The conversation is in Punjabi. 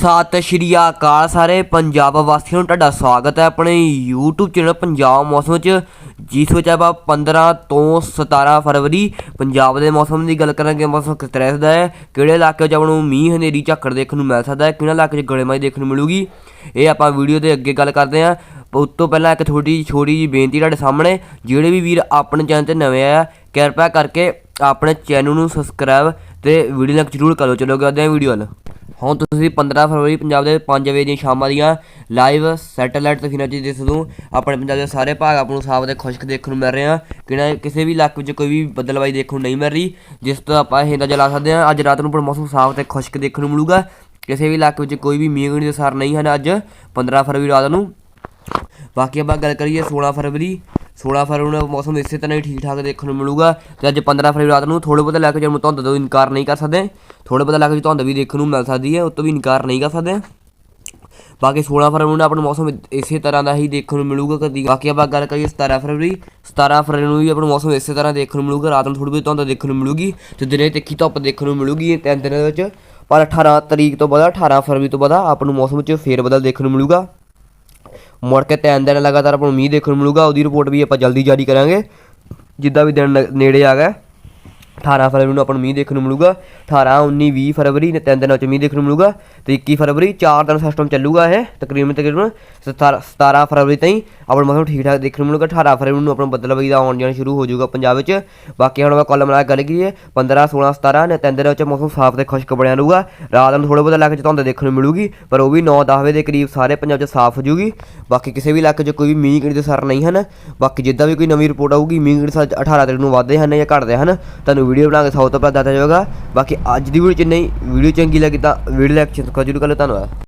ਸਤਿ ਸ਼੍ਰੀ ਅਕਾਲ ਸਾਰੇ ਪੰਜਾਬ ਵਾਸੀਆਂ ਨੂੰ, ਤੁਹਾਡਾ ਸਵਾਗਤ ਹੈ ਆਪਣੇ YouTube ਚੈਨਲ ਪੰਜਾਬ ਮੌਸਮ ਚ ਜਿਸ ਵਿੱਚ ਆਪਾਂ 15 ਤੋਂ 17 ਫਰਵਰੀ ਪੰਜਾਬ ਦੇ ਮੌਸਮ ਦੀ ਗੱਲ ਕਰਾਂਗੇ। ਮੌਸਮ ਕਿਸ ਤਰ੍ਹਾਂ ਦਾ ਹੈ? ਕਿਹੜੇ ਇਲਾਕੇ 'ਚ ਆਪਾਂ ਨੂੰ ਮੀਂਹ, ਹਨੇਰੀ, ਝੱਖੜ ਦੇਖਣ ਨੂੰ ਮਿਲ ਸਕਦਾ ਹੈ? ਕਿਹੜੇ ਇਲਾਕੇ 'ਚ ਗੜੇਮਾਰੀ ਦੇਖਣ ਨੂੰ ਮਿਲੂਗੀ? ਇਹ ਆਪਾਂ ਵੀਡੀਓ ਦੇ ਅੱਗੇ ਗੱਲ ਕਰਦੇ ਹਾਂ। ਉਸ ਤੋਂ ਪਹਿਲਾਂ ਇੱਕ ਛੋਟੀ ਛੋਟੀ ਜਿਹੀ ਬੇਨਤੀ ਤੁਹਾਡੇ ਸਾਹਮਣੇ, ਜਿਹੜੇ ਵੀ ਵੀਰ ਆਪਣੇ ਚੈਨਲ ਤੇ ਨਵੇਂ ਆ, ਕਿਰਪਾ ਕਰਕੇ ਆਪਣੇ ਚੈਨਲ ਨੂੰ ਸਬਸਕ੍ਰਾਈਬ ਤੇ ਵੀਡੀਓ ਲਾਈਕ ਜ਼ਰੂਰ ਕਰੋ ਚਲੋ ਕਰਦੇ ਹਾਂ ਵੀਡੀਓ ਵੱਲ। ਹੁਣ ਤੁਸੀਂ 15 ਫਰਵਰੀ ਪੰਜਾਬ ਦੇ 5 ਵਜੇ ਦੀਆਂ ਸ਼ਾਮਾਂ ਦੀਆਂ ਲਾਈਵ ਸੈਟੇਲਾਈਟ ਤਸਵੀਰਾਂ 'ਚ ਦੇਖ ਸਕਦੇ ਹੋ ਆਪਣੇ ਪੰਜਾਬ ਦੇ ਸਾਰੇ ਭਾਗ ਆਪ ਨੂੰ ਸਾਫ਼ ਤੇ ਖੁਸ਼ਕ ਦੇਖਣ ਨੂੰ ਮਿਲ ਰਹੇ ਆ ਕਿਹੜਾ ਕਿਸੇ ਵੀ ਇਲਾਕੇ ਵਿੱਚ ਕੋਈ ਵੀ ਬਦਲਵਾਈ ਦੇਖਣ ਨੂੰ ਨਹੀਂ ਮਿਲ ਰਹੀ, ਜਿਸ ਤੋਂ ਆਪਾਂ ਇਹ ਅੰਦਾਜ਼ਾ ਲਾ ਸਕਦੇ ਹਾਂ, ਅੱਜ ਰਾਤ ਨੂੰ ਪਰ ਮੌਸਮ ਸਾਫ਼ ਤੇ ਖੁਸ਼ਕ ਦੇਖਣ ਨੂੰ ਮਿਲੂਗਾ। ਕਿਸੇ ਵੀ ਇਲਾਕੇ ਵਿੱਚ ਕੋਈ ਵੀ ਮੀਂਹ ਦੇ ਸਾਰ ਨਹੀਂ ਹਨ ਅੱਜ 15 ਫਰਵਰੀ ਰਾਤ ਨੂੰ। ਬਾਕੀ ਆਪਾਂ ਗੱਲ ਕਰੀਏ 16 ਫਰਵਰੀ 16 ਫਰਵਰੀ ਨੂੰ ਮੌਸਮ ਇਸੇ ਤਰ੍ਹਾਂ ਹੀ ਠੀਕ ਠਾਕ ਦੇਖਣ ਨੂੰ ਮਿਲੂਗਾ ਤੇ ਅੱਜ 15 ਫਰਵਰੀ ਰਾਤ ਨੂੰ ਥੋੜੇ ਬਹੁਤੇ ਇਲਾਕੇ ਜਿਹਨੂੰ ਧੁੰਦ ਤੋਂ ਇਨਕਾਰ ਨਹੀਂ ਕਰ ਸਕਦੇ। ਥੋੜੇ ਬਹੁਤੇ ਇਲਾਕੇ 'ਚ ਧੁੰਦ ਵੀ ਦੇਖਣ ਨੂੰ ਮਿਲ ਸਕਦੀ ਹੈ ਉਸ ਤੋਂ ਵੀ ਇਨਕਾਰ ਨਹੀਂ ਕਰ ਸਕਦੇ। ਬਾਕੀ 16 ਫਰਵਰੀ ਨੂੰ ਆਪਣਾ ਮੌਸਮ ਇਸੇ ਤਰ੍ਹਾਂ ਦਾ ਹੀ ਦੇਖਣ ਨੂੰ ਮਿਲੂਗਾ ਕਦੀ। ਬਾਕੀ ਆਪਾਂ ਗੱਲ ਕਰੀਏ 17 ਫਰਵਰੀ 17 ਫਰਵਰੀ ਨੂੰ ਵੀ ਆਪਣਾ ਮੌਸਮ ਇਸੇ ਤਰ੍ਹਾਂ ਦੇਖਣ ਨੂੰ ਮਿਲੂਗਾ, ਰਾਤ ਨੂੰ ਥੋੜੀ ਬਹੁਤੀ ਧੁੰਦ ਦੇਖਣ ਨੂੰ ਮਿਲੂਗੀ, ਤੇ ਦਿਨੇ ਤਿੱਖੀ ਧੁੱਪ ਦੇਖਣ ਨੂੰ ਮਿਲੂਗੀ ਇਹ ਤਿੰਨ ਦਿਨਾਂ ਦੇ ਵਿੱਚ। ਪਰ 18 ਤਰੀਕ ਤੋਂ ਬਾਅਦ 18 ਫਰਵਰੀ ਤੋਂ ਬਾਅਦ ਆਪਾਂ ਨੂੰ ਮੌਸਮ 'ਚ ਫੇਰ ਬਦਲ ਦੇਖਣ ਨੂੰ ਮਿਲੂਗਾ। ਮੁੜ ਕੇ ਤਿੰਨ ਦਿਨ ਲਗਾਤਾਰ ਆਪਾਂ ਨੂੰ ਮੀਂਹ ਦੇਖਣ ਨੂੰ ਮਿਲੂਗਾ, ਉਹਦੀ ਰਿਪੋਰਟ ਵੀ ਆਪਾਂ ਜਲਦੀ ਜਾਰੀ ਕਰਾਂਗੇ। ਜਿੱਦਾਂ ਵੀ ਦਿਨ ਨੇੜੇ ਆ ਗਿਆ। 18 ਫਰਵਰੀ ਨੂੰ ਆਪਾਂ ਨੂੰ ਮੀਂਹ ਦੇਖਣ ਨੂੰ ਮਿਲੂਗਾ। 18 19 20 ਫਰਵਰੀ ਨੇ ਤਿੰਨ ਦਿਨਾਂ ਚ ਮੀਂਹ ਦੇਖਣ ਨੂੰ ਮਿਲੂਗਾ ਤੇ 21 ਫਰਵਰੀ ਚਾਰ ਦਿਨ ਸਿਸਟਮ ਚੱਲੂਗਾ ਇਹ। ਤਕਰੀਬਨ ਤਕਰੀਬਨ 17 17 ਫਰਵਰੀ ਤਾਈਂ ਆਪਣਾ ਮੌਸਮ ਠੀਕ ਠਾਕ ਦੇਖਣ ਨੂੰ ਮਿਲੂਗਾ। 18 ਫਰਵਰੀ ਨੂੰ ਆਪਣਾ ਬੱਦਲਬਾਈ ਦਾ ਆਉਣ ਜਾਣਾ ਸ਼ੁਰੂ ਹੋ ਜਾਊਗਾ ਪੰਜਾਬ ਵਿੱਚ। ਬਾਕੀ ਹੁਣ ਆਪਾਂ ਕੁੱਲ ਮਿਲਾ ਗੱਲ ਕਰੀਏ 15 16 17 ਨੇ ਤਿੰਨ ਦਿਨਾਂ ਚ ਮੌਸਮ ਸਾਫ਼ ਤੇ ਖੁਸ਼ਕ ਬਣਿਆ ਰਹੂਗਾ। ਰਾਤ ਨੂੰ ਥੋੜਾ ਬਹੁਤਾ ਇਲਾਕੇ ਚ ਧੁੰਦ ਦੇਖਣ ਨੂੰ ਮਿਲੂਗੀ, ਪਰ ਉਹ ਵੀ 9 10 ਵਜੇ ਦੇ ਕਰੀਬ ਸਾਰੇ ਪੰਜਾਬ ਚ ਸਾਫ਼ ਹੋ ਜਾਊਗੀ। ਬਾਕੀ ਕਿਸੇ ਵੀ ਇਲਾਕੇ 'ਚ ਕੋਈ ਵੀ ਮੀਂਹ ਕਿਹੜੀ ਦੇ ਸਰ ਨਹੀਂ ਹਨ। ਬਾਕੀ ਜਿੱਦਾਂ ਵੀ ਕੋਈ ਨਵੀਂ ਰਿਪੋਰਟ ਆਊਗੀ, ਮੀਂਹ ਕਿਹੜੀ ਸਰ 18 ਤਰੀਕ ਨੂੰ ਵੱਧਦੇ ਹਨ ਜਾਂ ਘਟਦੇ ਹਨ, ਤੁਹਾਨੂੰ ਵੀਡੀਓ ਬਣਾ ਕੇ ਸੌ ਤੋਂ ਪਹਿਲਾਂ ਦੱਸਿਆ ਜਾਵੇਗਾ ਬਾਕੀ ਅੱਜ ਦੀ ਵੀਡੀਓ ਚ ਨਹੀਂ, ਵੀਡੀਓ ਚੰਗੀ ਲੱਗੀ ਤਾਂ ਵੀਡੀਓ ਲਾਈਕ ਜ਼ਰੂਰ ਕਰੋ ਧੰਨਵਾਦ।